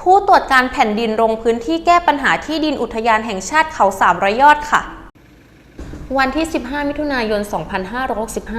ผู้ตรวจการแผ่นดินลงพื้นที่แก้ปัญหาที่ดินอุทยานแห่งชาติเขาสามร้อยยอดค่ะ วันที่ 15 มิถุนายน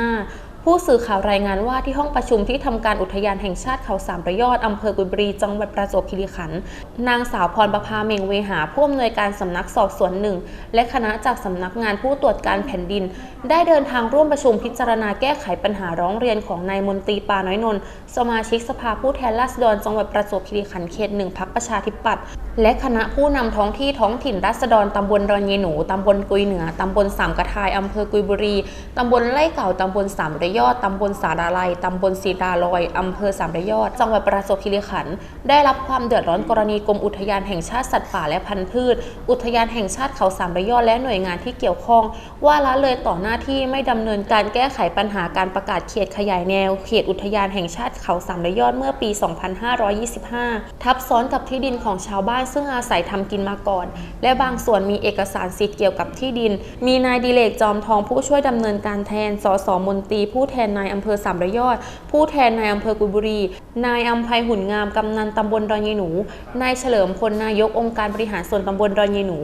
2565 ผู้สื่อข่าวรายงานว่าที่ห้องประชุมที่ทำการอุทยานแห่งชาติเขาสามระยอดอำเภอกุยบุรี จังหวัดประจวบคีรีขันธ์นางสาวพรประภาเมงเวหาผู้อำนวยการสำนักสอบสวนหนึ่งและคณะจากสำนักงานผู้ตรวจการแผ่นดิน ได้เดินทางร่วมประชุมพิจารณาแก้ไขปัญหาร้องเรียนของนายมนตรีปาน้อยนนท์สมาชิกสภาผู้แทนราษฎรจังหวัดประจวบคีรีขันธ์เขตหนึ่งพักประชาธิปัตย์และคณะผู้นำท้องที่ท้องถิ่นราษฎรตำบลดอนเยหนูตำบลกุยเหนือตำบลสามกระทายอำเภอกุยบุรีตำบลไร่เก่าตำบลสามระยอดตำบลสาราลัยตำบลสีดาลอยอำเภอสามระยอด จังหวัดประจวบคีรีขันธ์ได้รับความเดือดร้อนกรณีกรมอุทยานแห่งชาติสัตว์ป่าและพันธุ์พืช อุทยานแห่งชาติเขาสามระยอดและหน่วยงานที่เกี่ยวข้อง ว่าละเลยต่อหน้าที่ไม่ดำเนินการแก้ไขปัญหาการประกาศเขตขยายแนว เขตอุทยานแห่งชาติเขาสามระยอดเมื่อปี 2525 ทับซ้อนกับที่ดินของชาวบ้านซึ่งอาศัยทำกินมาก่อน และบางส่วนมีเอกสารสิทธิ์เกี่ยวกับที่ดิน มีนายดิเลกจอมทองผู้ช่วยดำเนินการแทนสสมนตรีผูู้้แทนนายอำเภอสามระยอด ผู้แทนนายอำเภอกุบุรี นายอัมภัยหุ่นงามกำนันตำบลดอนเยหนู นายเฉลิมพลนายกองค์การบริหารส่วนตำบลดอนเยหนู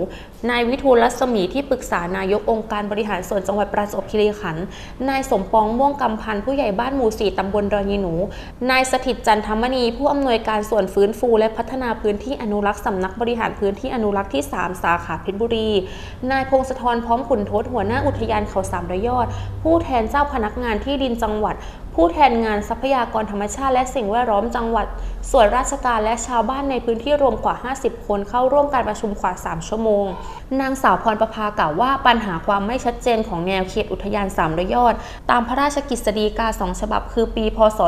นายวิทูลรัศมีที่ปรึกษานายกองค์การบริหารส่วนจังหวัดประจวบคีรีขันธ์ นายสมปองม่วงกำพันผู้ใหญ่บ้านหมู่สี่ตำบลดอนเยหนู นายสถิตจันทมณีผู้อำนวยการส่วนฟื้นฟู และพัฒนาพื้นที่อนุรักษ์สำนักบริหารพื้นที่อนุรักษ์ที่ 3 สาขาเพชรบุรี นายพงศธรพร้อมขุนทศหัวหน้าอุทยานเขาสามระยอด ผู้แทนเจ้าพนักงานที่ดินจังหวัด ผู้แทนงานทรัพยากรธรรมชาติและสิ่งแวดล้อมจังหวัด ส่วนราชการและชาวบ้านในพื้นที่รวมกว่า 50 คนเข้าร่วมการประชุมกว่า 3 ชั่วโมง นางสาวพรประภากล่าวว่าปัญหาความไม่ชัดเจนของแนวเขตอุทยานสามระยอด ตามพระราชกฤษฎีกาสองฉบับ คือปี พศ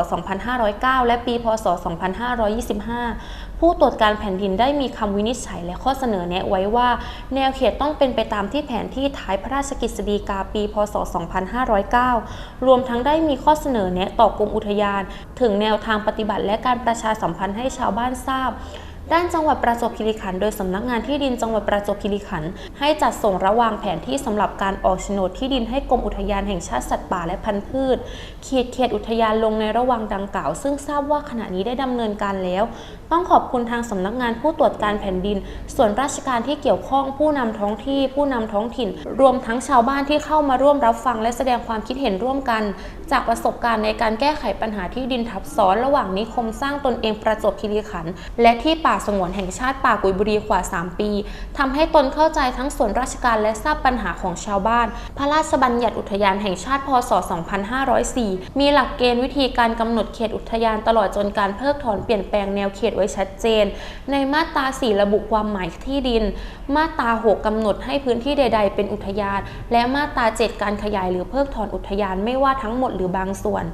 2509 และปี พศ 2525ผู้ตรวจการแผ่นดินได้มีคำวินิจฉัยและข้อเสนอแนะไว้ว่า แนวเขตต้องเป็นไปตามที่แผนที่ท้ายพระราชกฤษฎีกาปี พศ 2509 รวมทั้งได้มีข้อเสนอแนะต่อกรมอุทยาน ถึงแนวทางปฏิบัติและการประชาสัมพันธ์ให้ชาวบ้านทราบ ด้านจังหวัดประจวบคีรีขันธ์โดยสำนักงานที่ดินจังหวัดประจวบคีรีขันธ์ให้จัดส่งระวางแผนที่สำหรับการออกโฉนดที่ดินให้กรมอุทยานแห่งชาติสัตว์ป่าและพันธุ์พืชเขตเขตอุทยานลงในระวางดังกล่าว ซึ่งทราบว่าขณะนี้ได้ดำเนินการแล้ว ต้องขอบคุณทางสำนักงานผู้ตรวจการแผ่นดิน ส่วนราชการที่เกี่ยวข้องผู้นำท้องที่ ผู้นำท้องถิ่น รวมทั้งชาวบ้านที่เข้ามาร่วมรับฟัง และแสดงความคิดเห็นร่วมกัน จากประสบการณ์ในการแก้ไขปัญหาที่ดินทับซ้อนระหว่างนิคมสร้างตนเองประจวบคีรีขันธ์และที่ป่าสงวนแห่งชาติป่ากุยบุรีกว่า 3 ปีทำให้ตนเข้าใจทั้งส่วนราชการและทราบปัญหาของชาวบ้าน พระราชบัญญัติอุทยานแห่งชาติ พศ 2504 มีหลักเกณฑ์วิธีการกำหนดเขตอุทยานตลอดจนการเพิกถอนเปลี่ยนแปลงแนวเขตไว้ชัดเจน ในมาตรา 4 ระบุความหมายที่ดิน มาตรา 6กำหนดให้พื้นที่ใด ๆ เป็นอุทยาน และมาตรา 7 การขยายหรือเพิกถอนอุทยานไม่ว่าทั้งหมดหรือบางส่วน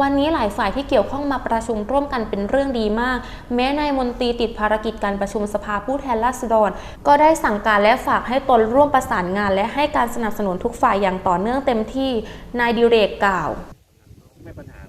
วันนี้หลายฝ่ายที่เกี่ยวข้องมาประชุมร่วมกันเป็นเรื่องดีมาก แม้นายมนตรีติดภารารกิจการประชุมสภาผู้แทนราษฎร ก็ได้สั่งการและฝากให้ตนร่วมประสานงาน และให้การสนับสนุนทุกฝ่ายอย่างต่อเนื่องเต็มที่นายดิเรกกล่าวไม่ปัญหา